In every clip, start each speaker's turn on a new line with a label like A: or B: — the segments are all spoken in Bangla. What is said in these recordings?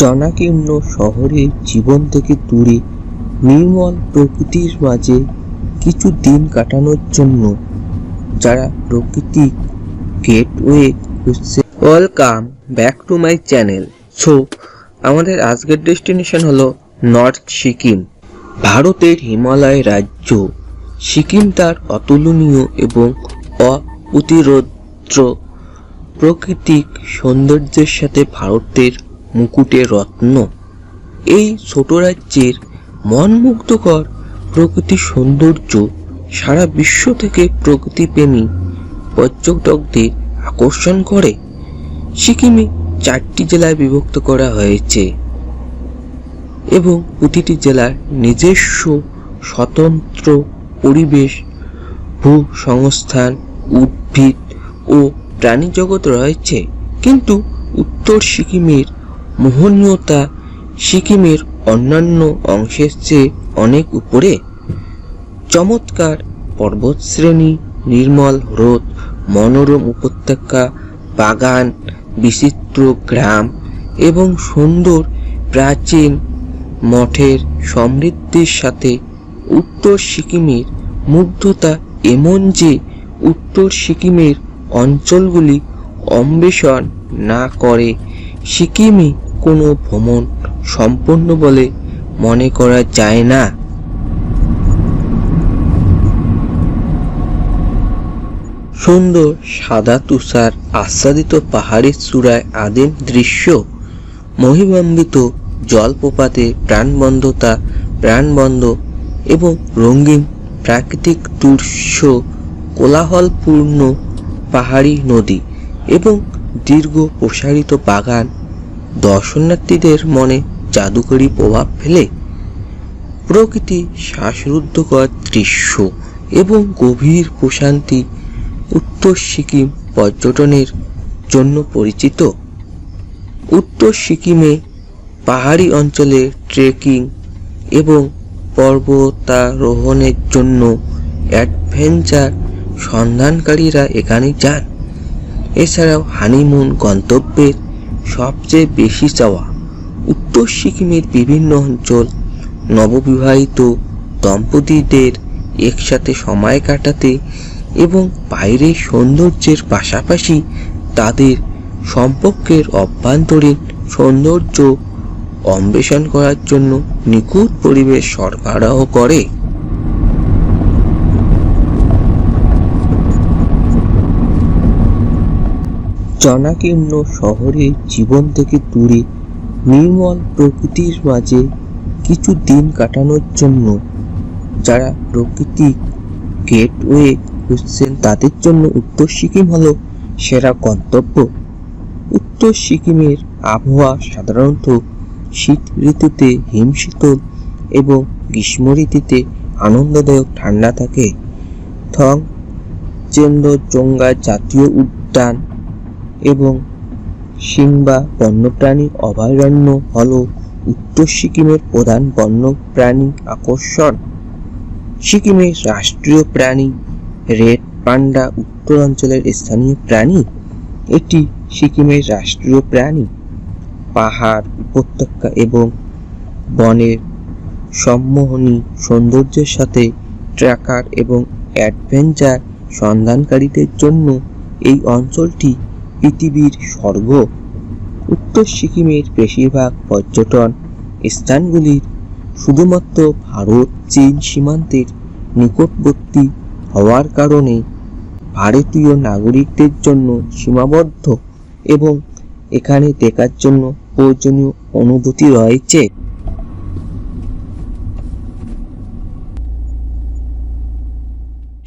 A: জনাকীর্ণ শহরের জীবন থেকে দূরে নির্মল প্রকৃতির মাঝে কিছু দিন কাটানোর জন্য যারা প্রকৃতিক গেটওয়ে খুঁজছে। Welcome back to my channel. So, আমাদের আজকের ডেস্টিনেশন হলো নর্থ সিকিম, ভারতের হিমালয় রাজ্য। সিকিম তার অতুলনীয় এবং অপ্রতিরোধ্য প্রাকৃতিক সৌন্দর্যের সাথে ভারতের মুকুটে রত্ন। এই ছোট রাজ্যের মনমুগ্ধকর প্রকৃতির সৌন্দর্য সারা বিশ্ব থেকে প্রকৃতিপ্রেমী পর্যটকদের আকর্ষণ করে। সিকিমে চারটি জেলায় বিভক্ত করা হয়েছে এবং প্রতিটি জেলার নিজস্ব স্বতন্ত্র পরিবেশ, ভূসংস্থান, উদ্ভিদ ও প্রাণী জগৎ রয়েছে। কিন্তু উত্তর সিকিমের মোহনীয়তা সিকিমের অন্যান্য অংশের চেয়ে অনেক উপরে। চমৎকার পর্বতশ্রেণী, নির্মল হ্রদ, মনোরম উপত্যকা, বাগান, বিচিত্র গ্রাম এবং সুন্দর প্রাচীন মঠের সমৃদ্ধির সাথে উত্তর সিকিমের মুগ্ধতা এমন যে উত্তর সিকিমের অঞ্চলগুলি অন্বেষণ না করে সিকিমে কোনো ভ্রমণ সম্পূর্ণ বলে মনে করা যায় না। সুন্দর সাদা তুষার আচ্ছাদিত পাহাড়ি চূড়ায় আদিম দৃশ্য, মহিমান্বিত জলপ্রপাতে প্রাণবন্ধতা প্রাণবন্ধ এবং রঙিন প্রাকৃতিক দৃশ্য, কোলাহলপূর্ণ পাহাড়ি নদী এবং দীর্ঘ প্রসারিত বাগান দর্শনার্থীদের মনে জাদুকরী প্রভাব ফেলে প্রকৃতি শ্বাসরুদ্ধকর দৃশ্য এবং গভীর প্রশান্তি উত্তর সিকিম পর্যটনের জন্য পরিচিত। উত্তর সিকিমে পাহাড়ি অঞ্চলে ট্রেকিং এবং পর্বতারোহণের জন্য অ্যাডভেঞ্চার সন্ধানকারীরা এখানে যান। এছাড়াও হানিমুন গন্তব্যের সবচেয়ে বেশি চাওয়া উত্তর সিকিমের বিভিন্ন অঞ্চল নববিবাহিত দম্পতিদের একসাথে সময় কাটাতে এবং বাইরের সৌন্দর্যের পাশাপাশি তাদের সম্পর্কের অভ্যন্তরীণ সৌন্দর্য অন্বেষণ করার জন্য নিখুঁত পরিবেশ সরবরাহ করে। জনাকীর্ণ শহরের জীবন থেকে দূরে নির্মল প্রকৃতির মাঝে কিছু দিন কাটানোর জন্য যারা প্রকৃতিক গেটওয়ে খুঁজছেন তাদের জন্য উত্তর সিকিম হলো সেরা গন্তব্য। উত্তর সিকিমের আবহাওয়া সাধারণত শীত ঋতুতে হিমশীতল এবং গ্রীষ্ম ঋতুতে আনন্দদায়ক ঠান্ডা থাকে। থং চেন্দ্রচঙ্গা জাতীয় উদ্যান এবং সিংবা বন্যপ্রাণী অভয়ারণ্য হল উত্তর সিকিমের প্রধান বন্যপ্রাণী আকর্ষণ। সিকিমের রাষ্ট্রীয় প্রাণী রেড পান্ডা উত্তর অঞ্চলের স্থানীয় প্রাণী। এটি সিকিমের রাষ্ট্রীয় প্রাণী। পাহাড় উপত্যকা এবং বনের সম্মোহনী সৌন্দর্যের সাথে ট্র্যাকার এবং অ্যাডভেঞ্চার সন্ধানকারীদের জন্য এই অঞ্চলটি পৃথিবীর স্বর্গ। উত্তর সিকিমের বেশিরভাগ পর্যটন স্থানগুলির শুধুমাত্র ভারত, চীন সীমান্তের নিকটবর্তী হওয়ার কারণে ভারতীয় নাগরিকদের জন্য সীমাবদ্ধ এবং এখানে দেখার জন্য প্রয়োজনীয় অনুভূতি রয়েছে।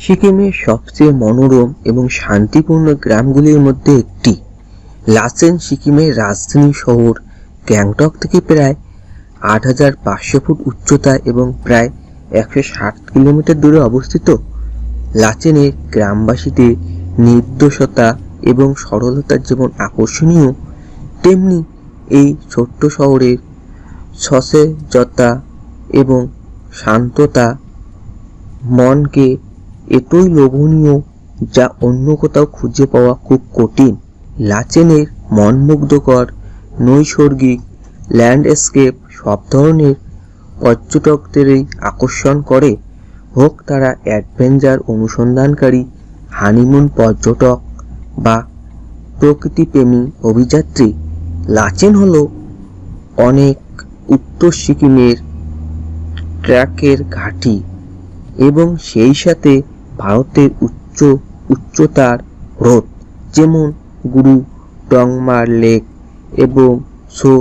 A: সিকিমের সবচেয়ে মনোরম এবং শান্তিপূর্ণ গ্রামগুলির মধ্যে একটি। লাচেন সিকিমের রাজধানী শহর গ্যাংটক থেকে প্রায় আট হাজার পাঁচশো ফুট উচ্চতা এবং প্রায় একশো ষাট কিলোমিটার দূরে অবস্থিত। লাচেনের গ্রামবাসীদের নির্দোষতা এবং সরলতার যেমন আকর্ষণীয়, তেমনি এই ছোট্ট শহরের সসেজতা এবং শান্ততা মনকে এতই লোভনীয় যা অন্য কোথাও খুঁজে পাওয়া খুব কঠিন। লাচেনের মনমুগ্ধকর, নৈসর্গিক ল্যান্ডস্কেপ সব ধরনের পর্যটকদেরই আকর্ষণ করে। হোক তারা অ্যাডভেঞ্চার অনুসন্ধানকারী, হানিমুন পর্যটক বা প্রকৃতিপ্রেমী অভিযাত্রী। লাচেন হলো অনেক উত্তর সিকিমের ট্র্যাকের ঘাঁটি এবং সেই সাথে ভারতের উচ্চ, উচ্চতার হ্রদ যেমন গুরু টংমার লেক এবং সো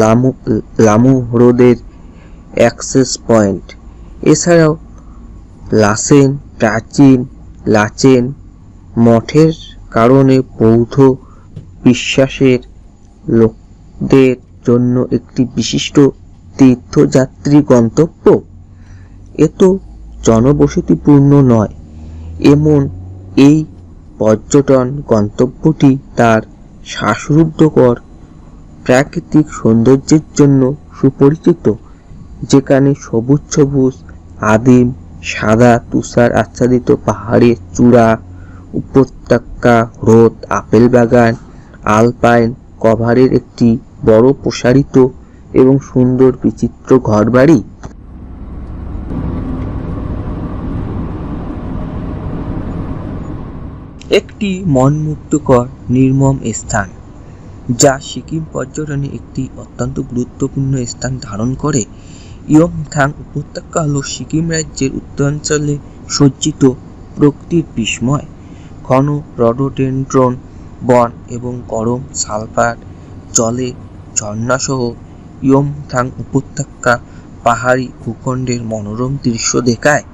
A: লামু লামু হ্রদের অ্যাক্সেস পয়েন্ট। এছাড়াও লাসেন, প্রাচীন, লাচেন মঠের কারণে বৌদ্ধ বিশ্বাসের লোকদের জন্য একটি বিশিষ্ট তীর্থযাত্রী গন্তব্য। এত জনবসতিপূর্ণ নয়। এমন এই পর্যটন গন্তব্যটি তার শ্বাসরুদ্ধকর প্রাকৃতিক সৌন্দর্যের জন্য সুপরিচিত, যেখানে সবুজ সবুজ, আদিম, সাদা, তুষার আচ্ছাদিত পাহাড়ের চূড়া, উপত্যকা, হ্রদ, আপেল বাগান, আলপাইন কভারের একটি বড় প্রসারিত এবং সুন্দর বিচিত্র ঘরবাড়ি। একটি মনমুগ্ধকর, নির্মম স্থান, যা সিকিম পর্যটনে একটি অত্যন্ত গুরুত্বপূর্ণ স্থান ধারণ করে। ইয়ংথাং উপত্যকা হল সিকিম রাজ্যের উত্তরাঞ্চলে সজ্জিত প্রকৃতির বিস্ময়। ঘন রডোডেন্ড্রন, বন এবং গরম সালফার জলে ঝর্ণাসহ ইয়ংথাং উপত্যকা পাহাড়ি ভূখণ্ডের মনোরম দৃশ্য দেখায়।